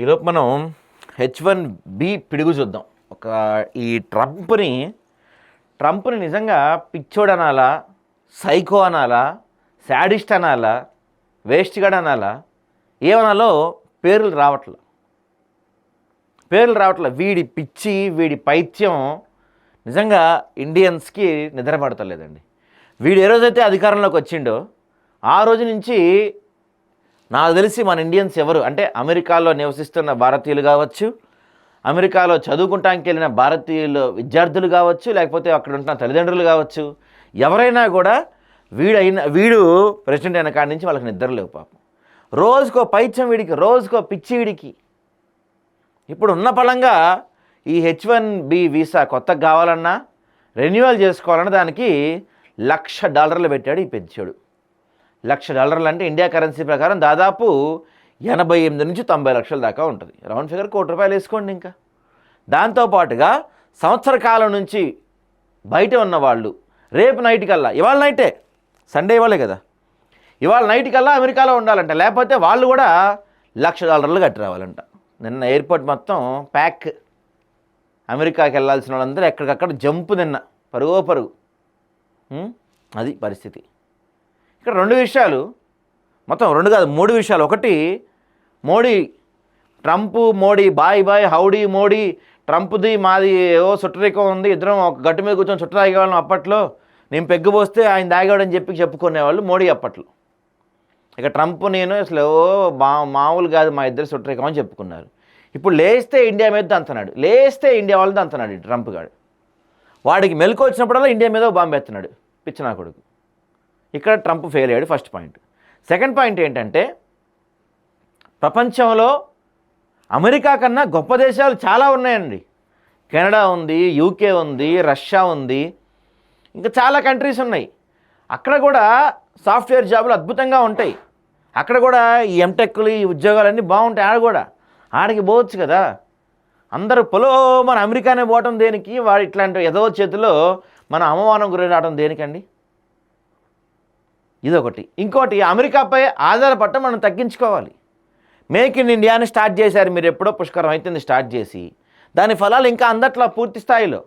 ఈలోపు మనం H one B పిడుగు చూద్దాం. ఒక ఈ ట్రంప్ని ట్రంప్ని నిజంగా పిచ్చోడు అనాలా సైకో అనాలా శాడిస్ట్ అనాలా వేస్ట్గాడ్ అనాలా ఏమనాలో పేర్లు రావట్లే. పేర్లు రావట్లే. వీడి పిచ్చి వీడి పైత్యం నిజంగా ఇండియన్స్కి నిద్రపడతలేదండి. వీడు ఏ రోజైతే అధికారంలోకి వచ్చిండో ఆ రోజు నుంచి నాకు తెలిసి మన ఇండియన్స్ ఎవరు? అంటే అమెరికాలో నివసిస్తున్న భారతీయులు కావచ్చు అమెరికాలో చదువుకుంటానికి వెళ్ళిన భారతీయులు విద్యార్థులు కావచ్చు లేకపోతే అక్కడ ఉంటున్న తల్లిదండ్రులు కావచ్చు ఎవరైనా కూడా వీడైన వీడు ప్రెసిడెంట్ అయిన కాడి నుంచి వాళ్ళకి నిద్ర లేవు పాపం. రోజుకో పైత్యం వీడికి రోజుకో పిచ్చి వీడికి. ఇప్పుడు ఉన్న పలంగా ఈ హెచ్ వన్ బి వీసా కొత్తగా కావాలన్నా రెన్యువల్ చేసుకోవాలన్నా దానికి లక్ష డాలర్లు పెట్టాడు ఈ పెంచాడు. లక్ష డాలర్లు అంటే ఇండియా కరెన్సీ ప్రకారం దాదాపు ఎనభై ఎనిమిది నుంచి తొంభై లక్షల దాకా ఉంటుంది. రౌండ్ ఫిగర్ కోటి రూపాయలు వేసుకోండి ఇంకా. దాంతోపాటుగా సంవత్సర కాలం నుంచి బయట ఉన్న వాళ్ళు రేపు నైట్ కల్లా ఇవాళ నైటే సండే ఇవ్వాలే కదా. ఇవాళ నైట్ కల్లా అమెరికాలో ఉండాలంట. లేకపోతే వాళ్ళు కూడా లక్ష డాలర్లు కట్టి రావాలంట. నిన్న ఎయిర్పోర్ట్ మొత్తం ప్యాక్ అమెరికాకి వెళ్ళాల్సిన వాళ్ళందరూ ఎక్కడికక్కడ జంపు నిన్న పరుగో పరుగు. అది పరిస్థితి. ఇక్కడ రెండు విషయాలు. మొత్తం రెండు కాదు మూడు విషయాలు. ఒకటి మోడీ ట్రంప్ మోడీ బాయ్ బాయ్ హౌడీ మోడీ ట్రంప్ది మాది ఓ సుట్టరికం ఉంది ఇద్దరం ఒక గట్టు మీద కూర్చొని చుట్ట తాగేవాళ్ళం అప్పట్లో. నేను పెగ్గు పోస్తే ఆయన తాగేవాడని చెప్పి చెప్పుకునేవాళ్ళు మోడీ అప్పట్లో. ఇక ట్రంప్ నేను అసలు ఓ మా మామూలు కాదు మా ఇద్దరు సుట్టరికం అని చెప్పుకున్నారు. ఇప్పుడు లేస్తే ఇండియా మీద అంతనాడు లేస్తే ఇండియా వాళ్ళది అంతనాడు ఈ ట్రంప్ గాడు. వాడికి మెలకు వచ్చినప్పుడల్లా ఇండియా మీద బాంబేస్తున్నాడు పిచ్చినా కొడుకు ఇక్కడ ట్రంప్ ఫెయిల్ అయ్యాడు ఫస్ట్ పాయింట్. సెకండ్ పాయింట్ ఏంటంటే ప్రపంచంలో అమెరికా కన్నా గొప్ప దేశాలు చాలా ఉన్నాయండి. కెనడా ఉంది యూకే ఉంది రష్యా ఉంది ఇంకా చాలా కంట్రీస్ ఉన్నాయి. అక్కడ కూడా సాఫ్ట్వేర్ జాబులు అద్భుతంగా ఉంటాయి. అక్కడ కూడా ఈ ఎంటెక్లు ఈ ఉద్యోగాలన్నీ బాగుంటాయి ఆడ కూడా. ఆడికి పోవచ్చు కదా. అందరూ పొలో మన అమెరికానే పోవటం దేనికి? వాడు ఇట్లాంటి ఏదో చేతిలో మన అవమానం గురి రావడం దేనికండి? ఇదొకటి. ఇంకోటి అమెరికాపై ఆధారపడటం మనం తగ్గించుకోవాలి. మేక్ ఇన్ ఇండియాని స్టార్ట్ చేశారు మీరు ఎప్పుడో పుష్కరం అవుతుంది స్టార్ట్ చేసి. దాని ఫలాలు ఇంకా అందట్లా పూర్తి స్థాయిలో.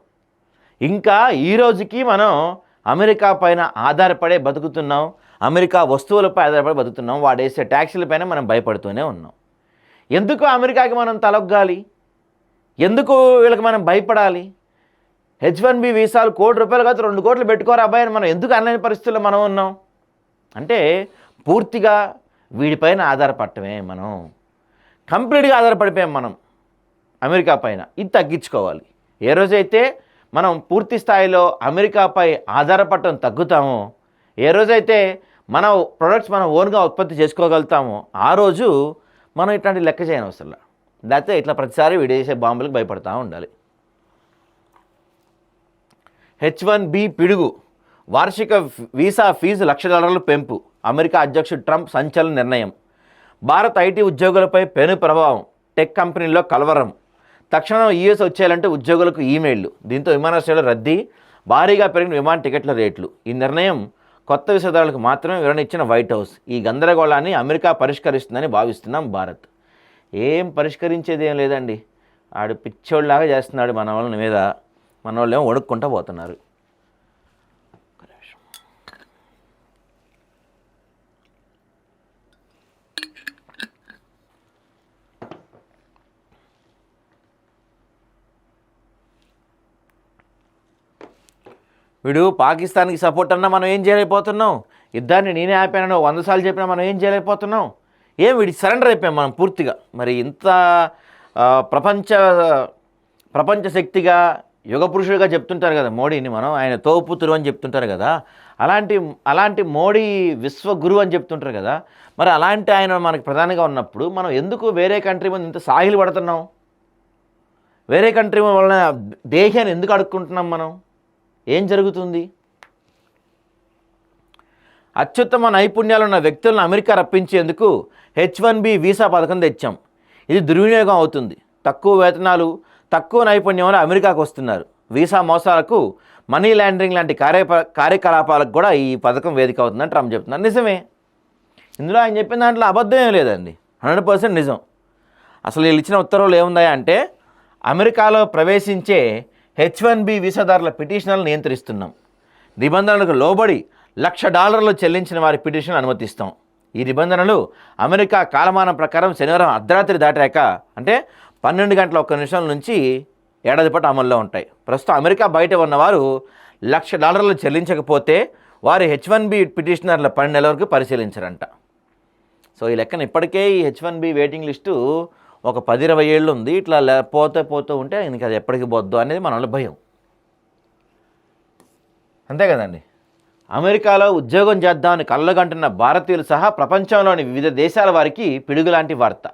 ఇంకా ఈ రోజుకి మనం అమెరికా పైన ఆధారపడే బతుకుతున్నాం అమెరికా వస్తువులపై ఆధారపడి బతుకుతున్నాం వాడేసే ట్యాక్సీలపైన మనం భయపడుతూనే ఉన్నాం. ఎందుకు అమెరికాకి మనం తలొగ్గాలి? ఎందుకు వీళ్ళకి మనం భయపడాలి? హెచ్ వన్ బి వీసాలు కోటి రూపాయలు కాదు రెండు కోట్లు పెట్టుకోరా అబ్బాయి అని మనం ఎందుకు అనలేని పరిస్థితుల్లో మనం ఉన్నాం? అంటే పూర్తిగా వీడిపైన ఆధారపడటమే మనం. కంప్లీట్గా ఆధారపడిపోయాం మనం అమెరికా పైన. ఇది తగ్గించుకోవాలి. ఏ రోజైతే మనం పూర్తి స్థాయిలో అమెరికాపై ఆధారపడటం తగ్గుతామో ఏ రోజైతే మన ప్రొడక్ట్స్ మనం ఓన్గా ఉత్పత్తి చేసుకోగలుగుతామో ఆ రోజు మనం ఇట్లాంటి లెక్క చేయని అవసరం లేకపోతే ఇట్లా ప్రతిసారి విడేసే బాంబులకు భయపడతా ఉండాలి. హెచ్ వన్ బి పిడుగు. వార్షిక వీసా ఫీజు లక్ష డాలర్ల పెంపు. అమెరికా అధ్యక్షుడు ట్రంప్ సంచలన నిర్ణయం. భారత ఐటీ ఉద్యోగులపై పెను ప్రభావం టెక్ కంపెనీల్లో కలవరం. తక్షణం యూఎస్ వచ్చేయాలంటే ఉద్యోగులకు ఈమెయిల్లు దీంతో విమానాశ్రయాలు రద్దీ భారీగా పెరిగిన విమాన టికెట్ల రేట్లు. ఈ నిర్ణయం కొత్త విషయాలకు మాత్రమే వివరణ ఇచ్చిన వైట్ హౌస్. ఈ గందరగోళాన్ని అమెరికా పరిష్కరిస్తుందని భావిస్తున్నాం భారత్. ఏం పరిష్కరించేది ఏం లేదండి. ఆడు పిచ్చోళ్ళలాగా చేస్తున్నాడు మన వాళ్ళ మీద. మన వాళ్ళు ఏమో వణుక్కుంటూ పోతున్నారు ఒక్క నిమిషం. వీడు పాకిస్తాన్కి సపోర్ట్ అన్నా మనం ఏం చేయలేకపోతున్నాం. యుద్ధాన్ని నేనే ఆపానో వంద సార్లు చెప్పినా మనం ఏం చేయలేకపోతున్నాం. ఏం వీడి సరెండర్ అయిపోయాం మనం పూర్తిగా. మరి ఇంత ప్రపంచ ప్రపంచ శక్తిగా యుగ పురుషుడిగా చెప్తుంటారు కదా మోడీని మనం ఆయన తోపుతురు అని చెప్తుంటారు కదా. అలాంటి అలాంటి మోడీ విశ్వగురు అని చెప్తుంటారు కదా. మరి అలాంటి ఆయన మనకు ప్రధానిగా ఉన్నప్పుడు మనం ఎందుకు వేరే కంట్రీ ముందు ఇంత సాగిలు పడుతున్నాం? వేరే కంట్రీ వలన దేశాన్ని ఎందుకు అడుక్కుంటున్నాం మనం? ఏం జరుగుతుంది? అత్యుత్తమ నైపుణ్యాలు ఉన్న వ్యక్తులను అమెరికా రప్పించేందుకు హెచ్ వన్ బి వీసా పథకం తెచ్చాం. ఇది దుర్వినియోగం అవుతుంది. తక్కువ వేతనాలు తక్కువ నైపుణ్యం వల్ల అమెరికాకు వస్తున్నారు. వీసా మోసాలకు మనీ లాండరింగ్ లాంటి కార్య కార్యకలాపాలకు కూడా ఈ పథకం వేదిక అవుతుందని ట్రంప్ చెప్తున్నారు. నిజమే. ఇందులో ఆయన చెప్పిన దాంట్లో అబద్ధం ఏం లేదండి. హండ్రెడ్ పర్సెంట్ నిజం. అసలు వీళ్ళు ఇచ్చిన ఉత్తర్వులు ఏముందా అంటే అమెరికాలో ప్రవేశించే హెచ్ వన్ బి వీసాదారుల పిటిషన్లను నియంత్రిస్తున్నాం. నిబంధనలకు లోబడి లక్ష డాలర్లు చెల్లించిన వారి పిటిషన్ అనుమతిస్తాం. ఈ నిబంధనలు అమెరికా కాలమానం ప్రకారం శనివారం అర్ధరాత్రి దాటాక అంటే పన్నెండు గంటల ఒక్క నిమిషం నుంచి ఏడాది పాటు అమల్లో ఉంటాయి. ప్రస్తుతం అమెరికా బయట ఉన్నవారు లక్ష డాలర్లు చెల్లించకపోతే వారి హెచ్ వన్ బి పిటిషనర్ల పన్నెండు నెలల వరకు పరిశీలించరంట. సో ఈ లెక్కన ఇప్పటికే ఈ H one B waiting list ఒక పది ఇరవై ఏళ్ళు ఉంది ఇట్లా లే- పోతే పోతూ ఉంటే ఇంక అది ఎప్పటికి పోద్దు అనేది మన భయం. అంతే కదండి. అమెరికాలో ఉద్యోగం చేద్దామని కళ్ళగంటున్న భారతీయులు సహా ప్రపంచంలోని వివిధ దేశాల వారికి పిడుగులాంటి వార్త.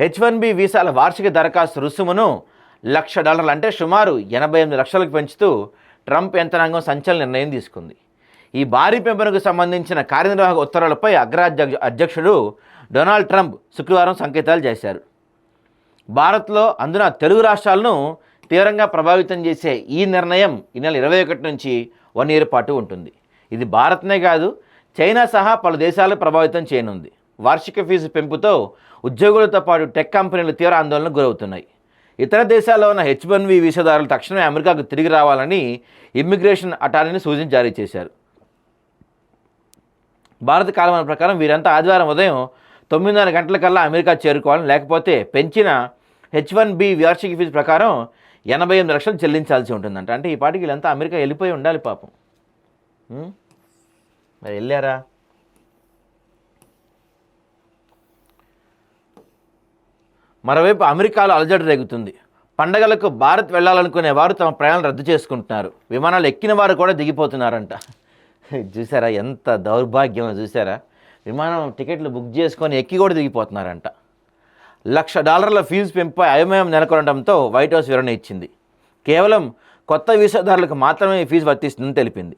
హెచ్ వన్ బి వీసాల వార్షిక దరఖాస్తు రుసుమును లక్ష డాలర్లు అంటే సుమారు ఎనభై ఎనిమిది లక్షలకు పెంచుతూ ట్రంప్ యంత్రాంగం సంచలన నిర్ణయం తీసుకుంది. ఈ భారీ పెంపునకు సంబంధించిన కార్యనిర్వాహక ఉత్తర్వులపై అగ్రాధ్యక్ష అధ్యక్షుడు డొనాల్డ్ ట్రంప్ శుక్రవారం సంకేతాలు చేశారు. భారత్లో అందున తెలుగు రాష్ట్రాలను తీవ్రంగా ప్రభావితం చేసే ఈ నిర్ణయం ఈ నెల ఇరవై ఒకటి నుంచి వన్ ఇయర్ పాటు ఉంటుంది. ఇది భారత్నే కాదు చైనా సహా పలు దేశాలు ప్రభావితం చేయనుంది. వార్షిక ఫీజు పెంపుతో ఉద్యోగులతో పాటు టెక్ కంపెనీలు తీవ్ర ఆందోళనకు గురవుతున్నాయి. ఇతర దేశాల్లో ఉన్న హెచ్ వన్ వి వీసాదారులు తక్షణమే అమెరికాకు తిరిగి రావాలని ఇమ్మిగ్రేషన్ అటార్నీని సూచన జారీ చేశారు. భారత కాలమాన ప్రకారం వీరంతా ఆదివారం ఉదయం తొమ్మిదిన్నర గంటలకల్లా అమెరికా చేరుకోవాలని లేకపోతే పెంచిన హెచ్ వన్ బి వార్షిక ఫీజు ప్రకారం ఎనభై ఎనిమిది లక్షలు చెల్లించాల్సి ఉంటుందంట. అంటే ఈ పాటికి వీళ్ళంతా అమెరికా వెళ్ళిపోయి ఉండాలి పాపం. మరి వెళ్ళారా? మరోవైపు అమెరికాలో అలజడి రేగుతుంది. పండగలకు భారత్ వెళ్ళాలనుకునే వారు తమ ప్రయాణాలు రద్దు చేసుకుంటున్నారు. విమానాలు ఎక్కిన వారు కూడా దిగిపోతున్నారంట. చూసారా ఎంత దౌర్భాగ్యమో చూసారా? విమానం టికెట్లు బుక్ చేసుకొని ఎక్కి కూడా దిగిపోతున్నారంట. లక్ష డాలర్ల ఫీజు పెంపై అయోమయం నెలకొనడంతో వైట్ హౌస్ వివరణ ఇచ్చింది. కేవలం కొత్త వీసాదారులకు మాత్రమే ఈ ఫీజు వర్తిస్తుందని తెలిపింది.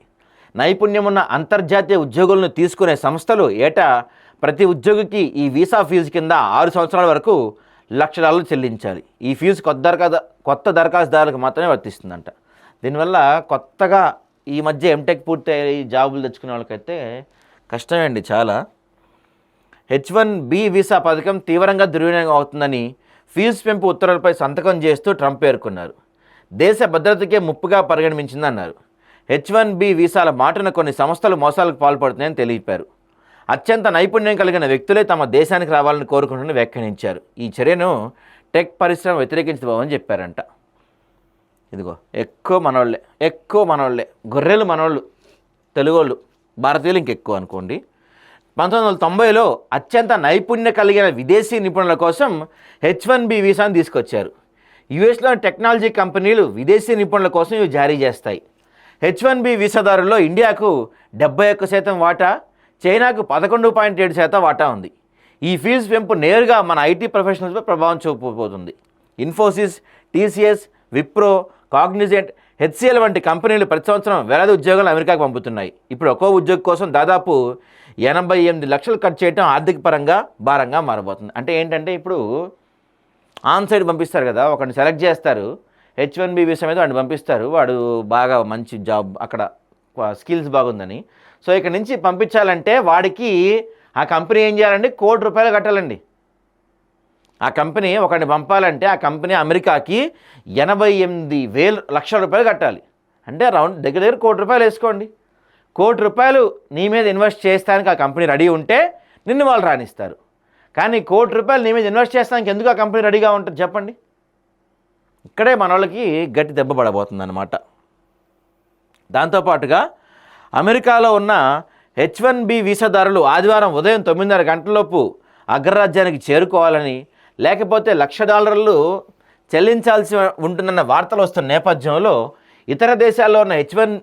నైపుణ్యం ఉన్న అంతర్జాతీయ ఉద్యోగులను తీసుకునే సంస్థలు ఏటా ప్రతి ఉద్యోగికి ఈ వీసా ఫీజు కింద ఆరు సంవత్సరాల వరకు లక్ష డాలర్లు చెల్లించాలి. ఈ ఫీజు కొత్త దరఖాస్తు కొత్త దరఖాస్తుదారులకు మాత్రమే వర్తిస్తుందంట. దీనివల్ల కొత్తగా ఈ మధ్య ఎంటెక్ పూర్తి జాబులు తెచ్చుకునే వాళ్ళకైతే కష్టమే అండి చాలా. హెచ్ వన్ బి వీసా పథకం తీవ్రంగా దుర్వినియోగం అవుతుందని ఫీజు పెంపు ఉత్తర్వులపై సంతకం చేస్తూ ట్రంప్ పేర్కొన్నారు. దేశ భద్రతకే ముప్పుగా పరిగణించిందన్నారు. హెచ్ వన్ బి వీసాల మాటన కొన్ని సంస్థలు మోసాలకు పాల్పడుతున్నాయని తెలిపారు. అత్యంత నైపుణ్యం కలిగిన వ్యక్తులే తమ దేశానికి రావాలని కోరుకుంటున్న వ్యాఖ్యానించారు. ఈ చర్యను టెక్ పరిశ్రమ వ్యతిరేకించబోమని చెప్పారంట. ఇదిగో ఎక్కువ మనోళ్ళే ఎక్కువ మనోళ్ళే గొర్రెలు మనోళ్ళు తెలుగోళ్ళు భారతీయులు ఇంకెక్కువ అనుకోండి. పంతొమ్మిది వందల తొంభైలో అత్యంత నైపుణ్య కలిగిన విదేశీ నిపుణుల కోసం హెచ్ వన్ బి వీసాను తీసుకొచ్చారు. యుఎస్లోని టెక్నాలజీ కంపెనీలు విదేశీ నిపుణుల కోసం ఇవి జారీ చేస్తాయి. హెచ్ వన్ బి వీసాదారుల్లో ఇండియాకు డెబ్బై ఒక్క శాతం వాటా చైనాకు పదకొండు పాయింట్ ఏడు శాతం వాటా ఉంది. ఈ ఫీజు పెంపు నేరుగా మన ఐటీ ప్రొఫెషనల్స్పై ప్రభావం చూపబోతుంది. Infosys TCS Wipro Cognizant HCl వంటి కంపెనీలు ప్రతి సంవత్సరం వేలాది ఉద్యోగాలు అమెరికాకు పంపుతున్నాయి. ఇప్పుడు ఒక్కో ఉద్యోగి కోసం దాదాపు ఎనభై ఎనిమిది లక్షలు ఖర్చు చేయడం ఆర్థిక పరంగా భారంగా మారబోతుంది. అంటే ఏంటంటే ఇప్పుడు ఆన్ సైడ్ పంపిస్తారు కదా ఒకరిని సెలెక్ట్ చేస్తారు హెచ్ వన్ బి వీసా మీద వాడిని పంపిస్తారు వాడు బాగా మంచి జాబ్ అక్కడ స్కిల్స్ బాగుందని. సో ఇక్కడ నుంచి పంపించాలంటే వాడికి ఆ కంపెనీ ఏం చేయాలండి? కోటి రూపాయలు కట్టాలండి. ఆ కంపెనీ ఒకరిని పంపాలంటే ఆ కంపెనీ అమెరికాకి ఎనభై ఎనిమిది వేలు లక్షల రూపాయలు కట్టాలి. అంటే రౌండ్ దగ్గర దగ్గర కోటి రూపాయలు వేసుకోండి. కోటి రూపాయలు నీ మీద ఇన్వెస్ట్ చేస్తానికి ఆ కంపెనీ రెడీ ఉంటే నిన్ను వాళ్ళు రాణిస్తారు. కానీ కోటి రూపాయలు నీ మీద ఇన్వెస్ట్ చేస్తానికి ఎందుకు ఆ కంపెనీ రెడీగా ఉంటుంది చెప్పండి. ఇక్కడే మన వాళ్ళకి గట్టి దెబ్బ పడబోతుంది అనమాట దాంతోపాటుగా అమెరికాలో ఉన్న హెచ్ వన్ బి వీసాదారులు ఆదివారం ఉదయం తొమ్మిదిన్నర గంటలలోపు అగ్రరాజ్యానికి చేరుకోవాలని లేకపోతే లక్ష డాలర్లు చెల్లించాల్సి ఉంటుందన్న వార్తలు వస్తున్న నేపథ్యంలో ఇతర దేశాల్లో ఉన్న హెచ్ వన్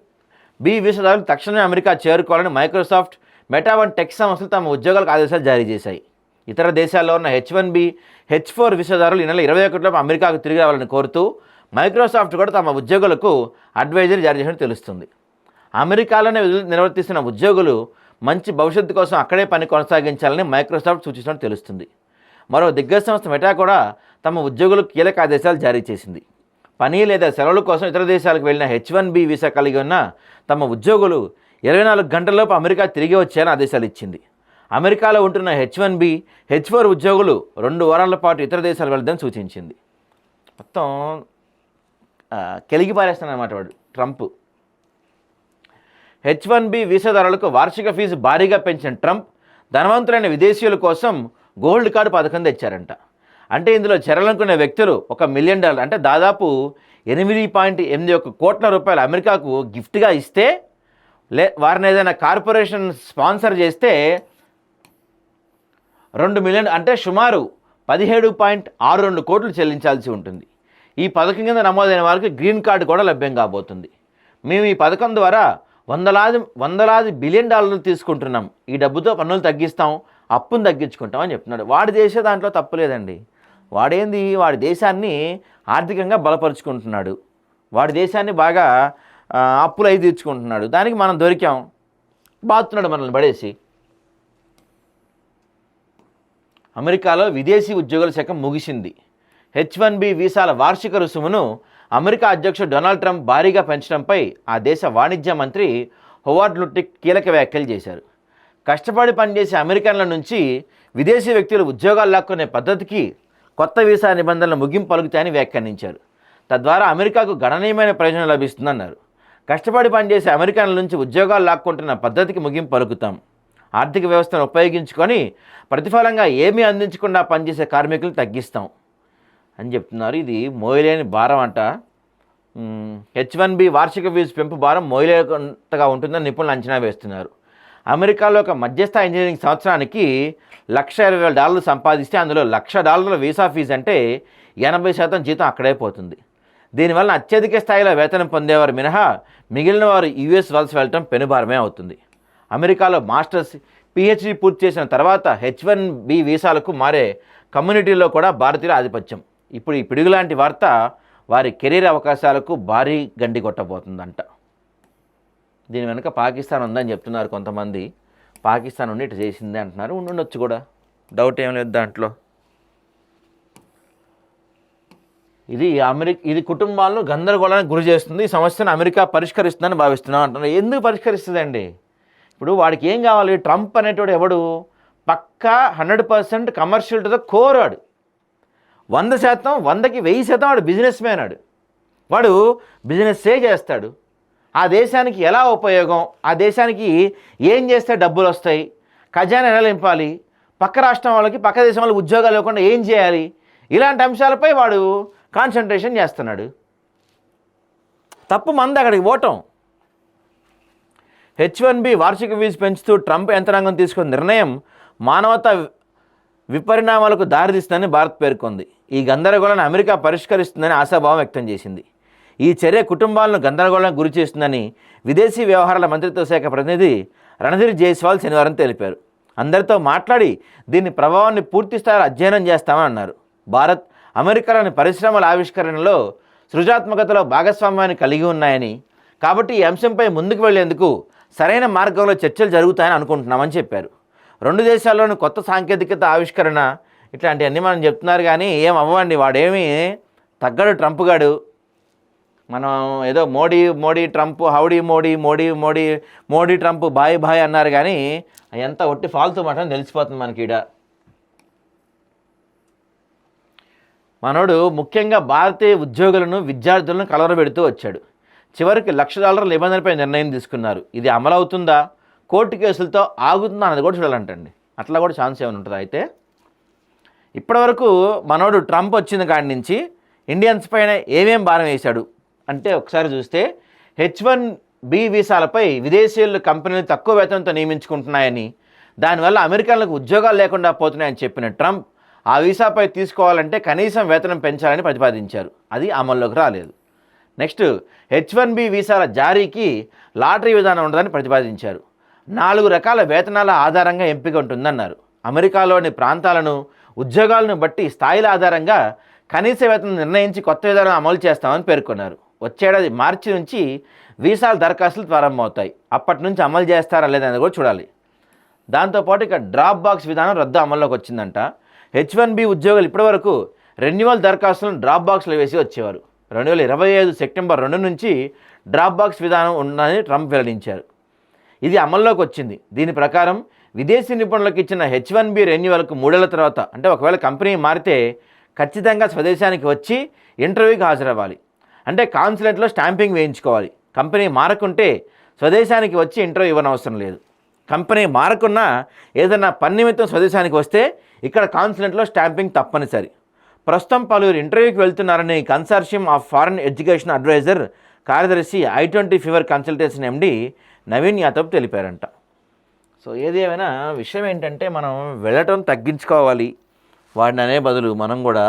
బి వీసాదారులు తక్షణమే అమెరికా చేరుకోవాలని మైక్రోసాఫ్ట్ మెటా వన్ టెక్ సంస్థలు తమ ఉద్యోగాలకు ఆదేశాలు జారీ చేశాయి. ఇతర దేశాల్లో ఉన్న H one B H four వీసాదారులు ఈ నెల ఇరవై ఒకటిలో అమెరికాకు తిరిగి రావాలని కోరుతూ మైక్రోసాఫ్ట్ కూడా తమ ఉద్యోగులకు అడ్వైజరీ జారీ చేసినట్టు తెలుస్తుంది. అమెరికాలోనే నిర్వర్తిస్తున్న ఉద్యోగులు మంచి భవిష్యత్తు కోసం అక్కడే పని కొనసాగించాలని మైక్రోసాఫ్ట్ సూచిస్తున్నట్టు తెలుస్తుంది. మరో దిగ్గజ సంస్థ మెటా కూడా తమ ఉద్యోగులకు కీలక ఆదేశాలు జారీ చేసింది. పని లేదా సెలవుల కోసం ఇతర దేశాలకు వెళ్ళిన హెచ్ వన్ బి వీసా కలిగి ఉన్న తమ ఉద్యోగులు ఇరవై నాలుగు గంటలలోపు అమెరికా తిరిగి వచ్చేయాలని ఆదేశాలు ఇచ్చింది. అమెరికాలో ఉంటున్న H one B H four ఉద్యోగులు రెండు వారాల పాటు ఇతర దేశాలు వెళ్దాం సూచించింది. మొత్తం కెలిగి పారేస్తానమాట వాడు ట్రంప్. హెచ్ వన్ బి వీసాదారులకు వార్షిక ఫీజు భారీగా పెంచిన ట్రంప్ ధనవంతులైన విదేశీయుల కోసం గోల్డ్ కార్డు పథకం తెచ్చారంట. అంటే ఇందులో చేరాలనుకునే వ్యక్తులు ఒక మిలియన్ డాలర్ అంటే దాదాపు ఎనిమిది పాయింట్ ఎనిమిది ఒక కోట్ల రూపాయలు అమెరికాకు గిఫ్ట్గా ఇస్తే లే వారిని ఏదైనా కార్పొరేషన్ స్పాన్సర్ చేస్తే రెండు మిలియన్ అంటే సుమారు పదిహేడు పాయింట్ ఆరు రెండు కోట్లు చెల్లించాల్సి ఉంటుంది. ఈ పథకం కింద నమోదైన వారికి గ్రీన్ కార్డు కూడా లభ్యం కాబోతుంది. మేము ఈ పథకం ద్వారా వందలాది వందలాది బిలియన్ డాలర్లు తీసుకుంటున్నాం. ఈ డబ్బుతో పన్నులు తగ్గిస్తాం. అప్పును తగ్గించుకుంటామని చెప్తున్నాడు. వాడు చేసే దాంట్లో తప్పులేదండి వాడేంది? వాడి దేశాన్ని ఆర్థికంగా బలపరుచుకుంటున్నాడు. వాడి దేశాన్ని బాగా అప్పులు అయి తీర్చుకుంటున్నాడు. దానికి మనం దొరికాం. బాతున్నాడు మనల్ని పడేసి. అమెరికాలో విదేశీ ఉద్యోగుల శాఖ ముగిసింది. హెచ్ వన్ బి వీసాల వార్షిక రుసుమును అమెరికా అధ్యక్షుడు డొనాల్డ్ ట్రంప్ భారీగా పెంచడంపై ఆ దేశ వాణిజ్య మంత్రి హోవార్డ్ లుట్టిక్ కీలక వ్యాఖ్యలు చేశారు. కష్టపడి పనిచేసే అమెరికన్ల నుంచి విదేశీ వ్యక్తులు ఉద్యోగాలు లాక్కునే పద్ధతికి కొత్త వీసా నిబంధనలు ముగింపు పలుకుతాయని వ్యాఖ్యానించారు. తద్వారా అమెరికాకు గణనీయమైన ప్రయోజనం లభిస్తుందన్నారు. కష్టపడి పనిచేసే అమెరికన్ల నుంచి ఉద్యోగాలు లాక్కుంటున్న పద్ధతికి ముగింపు పలుకుతాం. ఆర్థిక వ్యవస్థను ఉపయోగించుకొని ప్రతిఫలంగా ఏమీ అందించకుండా పనిచేసే కార్మికులు తగ్గిస్తాం అని చెప్తున్నారు. ఇది మోయలేని భారం అంట. హెచ్ వన్ బి వార్షిక ఫీజు పెంపు భారం మోయలేంతగా ఉంటుందని నిపుణులు అంచనా వేస్తున్నారు. అమెరికాలో ఒక మధ్యస్థ ఇంజనీరింగ్ సంవత్సరానికి లక్ష ఇరవై వేల డాలర్లు సంపాదిస్తే అందులో లక్ష డాలర్ల వీసా ఫీజు అంటే ఎనభై శాతం జీతం అక్కడే పోతుంది. దీనివల్ల అత్యధిక స్థాయిలో వేతనం పొందేవారు మినహా మిగిలిన వారు యూఎస్ వలస వెళ్ళటం పెనుభారమే అవుతుంది. అమెరికాలో మాస్టర్స్ పిహెచ్డి పూర్తి చేసిన తర్వాత హెచ్ వన్ బి వీసాలకు మారే కమ్యూనిటీలో కూడా భారతీయుల ఆధిపత్యం. ఇప్పుడు ఈ పిడుగులాంటి వార్త వారి కెరీర్ అవకాశాలకు భారీ గండి కొట్టబోతుందంట. దీని వెనుక పాకిస్తాన్ ఉందని చెప్తున్నారు కొంతమంది. పాకిస్తాన్ ఉండి ఇటు చేసింది అంటున్నారు. ఉండుండొచ్చు కూడా. డౌట్ ఏం లేదు దాంట్లో. ఇది అమెరికా ఇది కుటుంబాలను గందరగోళానికి గురి చేస్తుంది. ఈ సమస్యను అమెరికా పరిష్కరిస్తుందని భావిస్తున్నాం అంటున్నారు. ఎందుకు పరిష్కరిస్తుందండి? ఇప్పుడు వాడికి ఏం కావాలి? ట్రంప్ అనేటోడు ఎవడు? పక్కా hundred percent commercial to the core వాడు వంద శాతం వందకి వెయ్యి శాతం వాడు బిజినెస్ మ్యాన్ వాడు వాడు బిజినెస్సే చేస్తాడు. ఆ దేశానికి ఎలా ఉపయోగం? ఆ దేశానికి ఏం చేస్తే డబ్బులు వస్తాయి? ఖజానా ఎలా నింపాలి? పక్క రాష్ట్రం వాళ్ళకి పక్క దేశం వాళ్ళకి ఉద్యోగాలు ఇవ్వకుండా ఏం చేయాలి? ఇలాంటి అంశాలపై వాడు కాన్సన్ట్రేషన్ చేస్తున్నాడు. తప్పు మంది అక్కడికి పోవటం. హెచ్ వన్ బి వార్షిక ఫీజు పెంచుతూ ట్రంప్ యంత్రాంగం తీసుకున్న నిర్ణయం మానవత విపరిణామాలకు దారితీస్తుందని భారత్ పేర్కొంది. ఈ గందరగోళాన్ని అమెరికా పరిష్కరిస్తుందని ఆశాభావం వ్యక్తం చేసింది. ఈ చర్య కుటుంబాలను గందరగోళం గురి చేస్తుందని విదేశీ వ్యవహారాల మంత్రిత్వ శాఖ ప్రతినిధి రణధీర్ జైస్వాల్ శనివారం తెలిపారు. అందరితో మాట్లాడి దీని ప్రభావాన్ని పూర్తి స్థాయిలో అధ్యయనం చేస్తామని అన్నారు. భారత్ అమెరికాలోని పరిశ్రమల ఆవిష్కరణలో సృజాత్మకతలో భాగస్వామ్యాన్ని కలిగి ఉన్నాయని కాబట్టి ఈ అంశంపై ముందుకు వెళ్ళేందుకు సరైన మార్గంలో చర్చలు జరుగుతాయని అనుకుంటున్నామని చెప్పారు. రెండు దేశాల్లోని కొత్త సాంకేతికత ఆవిష్కరణ ఇట్లాంటివన్నీ మనం చెప్తున్నారు కానీ ఏం అవ్వండి వాడేమి తగ్గడు ట్రంప్ గాడు. మనం ఏదో Modi Modi Trump Howdy Modi Modi Modi Modi Trump bye బాయ్ అన్నారు కానీ ఎంత ఒట్టి ఫాల్తూ మాట తెలిసిపోతుంది మనకి ఈడ. మనోడు ముఖ్యంగా భారతీయ ఉద్యోగులను విద్యార్థులను కలవరబెడుతూ వచ్చాడు. చివరికి లక్ష డాలర్ల నిబంధనపై నిర్ణయం తీసుకున్నారు. ఇది అమలవుతుందా కోర్టు కేసులతో ఆగుతుందా అన్నది కూడా చూడాలంటండి. అట్లా కూడా ఛాన్స్ ఏమైనా ఉంటుందా అయితే? ఇప్పటివరకు మనోడు ట్రంప్ వచ్చిన కాడి నుంచి ఇండియన్స్ పైన ఏమేం భారం వేశాడు? అంటే ఒకసారి చూస్తే హెచ్ వన్ బి వీసాలపై విదేశీయులు కంపెనీలు తక్కువ వేతనంతో నియమించుకుంటున్నాయని దానివల్ల అమెరికన్లకు ఉద్యోగాలు లేకుండా పోతున్నాయని చెప్పిన ట్రంప్ ఆ వీసాపై తీసుకోవాలంటే కనీసం వేతనం పెంచాలని ప్రతిపాదించారు. అది అమల్లోకి రాలేదు. నెక్స్ట్ హెచ్ వన్ బి వీసాల జారీకి లాటరీ విధానం ఉండదని ప్రతిపాదించారు. నాలుగు రకాల వేతనాల ఆధారంగా ఎంపిక ఉంటుందన్నారు. అమెరికాలోని ప్రాంతాలను ఉద్యోగాలను బట్టి స్థాయిల ఆధారంగా కనీస వేతనం నిర్ణయించి కొత్త విధానం అమలు చేస్తామని పేర్కొన్నారు. వచ్చేడాది మార్చి నుంచి వీసాల దరఖాస్తులు ప్రారంభమవుతాయి. అప్పటి నుంచి అమలు చేస్తారా లేదని కూడా చూడాలి. దాంతోపాటు ఇక డ్రాప్ బాక్స్ విధానం రద్దు అమల్లోకి వచ్చిందంట. హెచ్ వన్ బి ఉద్యోగులు ఇప్పటివరకు రెన్యువల్ దరఖాస్తులను డ్రాప్ బాక్స్లో వేసి వచ్చేవారు. రెండు వేల ఇరవై ఐదు సెప్టెంబర్ రెండు నుంచి డ్రాప్ బాక్స్ విధానం ఉందని ట్రంప్ వెల్లడించారు. ఇది అమల్లోకి వచ్చింది. దీని ప్రకారం విదేశీ నిపుణులకు ఇచ్చిన హెచ్ వన్ బి రెన్యువల్కు మూడేళ్ళ తర్వాత అంటే ఒకవేళ కంపెనీ మారితే ఖచ్చితంగా స్వదేశానికి వచ్చి ఇంటర్వ్యూకి హాజరవ్వాలి. అంటే కాన్సులేట్లో స్టాంపింగ్ వేయించుకోవాలి. కంపెనీ మారకుంటే స్వదేశానికి వచ్చి ఇంటర్వ్యూ ఇవ్వనవసరం లేదు. కంపెనీ మారకున్నా ఏదైనా పని నిమిత్తం స్వదేశానికి వస్తే ఇక్కడ కాన్సులేట్లో స్టాంపింగ్ తప్పనిసరి. ప్రస్తుతం పలువురు ఇంటర్వ్యూకి వెళ్తున్నారని consortium of foreign education advisor కార్యదర్శి I twenty fever consultation MD Naveen Yadav తెలిపారంట. So ఏది ఏమైనా విషయం ఏంటంటే మనం వెళ్ళటం తగ్గించుకోవాలి. వాడిని అనే బదులు మనం కూడా